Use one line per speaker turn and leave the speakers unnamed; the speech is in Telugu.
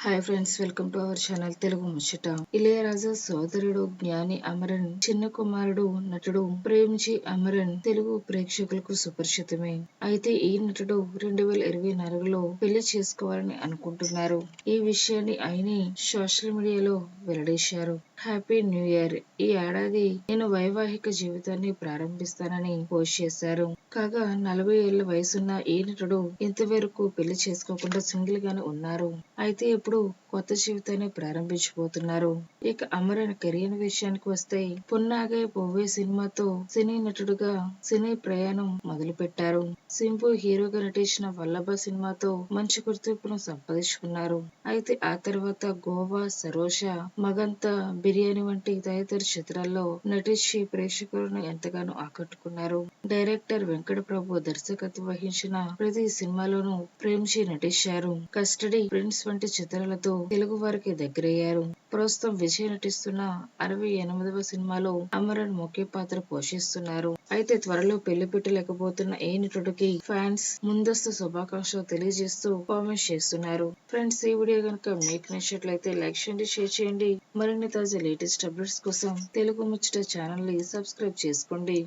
Hi friends welcome to our channel Telugu Muchata Ilaiyaraaja సోదరుడు జ్ఞాని అమరన్ చిన్న కుమారుడు నటుడు ప్రేమ్జీ అమరన్ తెలుగు ప్రేక్షకులకు సుపరిచితమే అయితే ఈ నటుడు రెండు వేల ఇరవై నాలుగులో పెళ్ళి చేసుకోవాలని అనుకుంటున్నారు. ఈ విషయాన్ని ఆయన సోషల్ మీడియాలో వెల్లడించారు హ్యాపీ న్యూ ఇయర్ ఈ ఏడాది నేను వైవాహిక జీవితాన్ని ప్రారంభిస్తానని పోస్ట్ చేశారు. కాగా నలభై ఏళ్ళ వయసున్న ఈ నటుడు ఇంతవరకు పెళ్ళి చేసుకోకుండా సింగిల్ గానే ఉన్నారు. అయితే ఇప్పుడు కొత్త జీవితాన్ని ప్రారంభించబోతున్నారు? ఇక అమరన్ కెరియర్ విషయానికి వస్తే పున్నాగే పోవే సినిమాతో సినీ నటుడుగా సినీ ప్రయాణం మొదలు పెట్టారు సింపు హీరోగా నటించిన వల్లభ సినిమాతో మంచి గుర్తింపును సంపాదించుకున్నారు. అయితే ఆ తర్వాత గోవా సరోష మగంత బిర్యానీ వంటి తదితర చిత్రాల్లో నటించి ప్రేక్షకులను ఎంతగానో ఆకట్టుకున్నారు. డైరెక్టర్ వెంకట ప్రభు దర్శకత్వం వహించిన ప్రతి సినిమాలోనూ ప్రేమించి నటించారు. కస్టడీ ప్రిన్స్ వంటి చిత్రాలతో తెలుగు వారికి దగ్గరయ్యారు. ప్రస్తుతం విజయ్ నటిస్తున్న అరవై ఎనిమిదవ సినిమాలో అమరన్ ముఖ్య పాత్ర పోషిస్తున్నారు. అయితే త్వరలో పెళ్ళి పెట్టలేకపోతున్న ఏ నటుడికి ఫ్యాన్స్ ముందస్తు శుభాకాంక్షలు తెలియజేస్తూ కామెంట్స్ చేస్తున్నారు. ఫ్రెండ్స్ ఈ వీడియో కనుక మీకు నచ్చినట్లయితే లైక్ చేయండి షేర్ చేయండి. మరిన్ని తాజా లేటెస్ట్ అప్డేట్స్ కోసం తెలుగు ముచ్చట ఛానల్ని సబ్స్క్రైబ్ చేసుకోండి.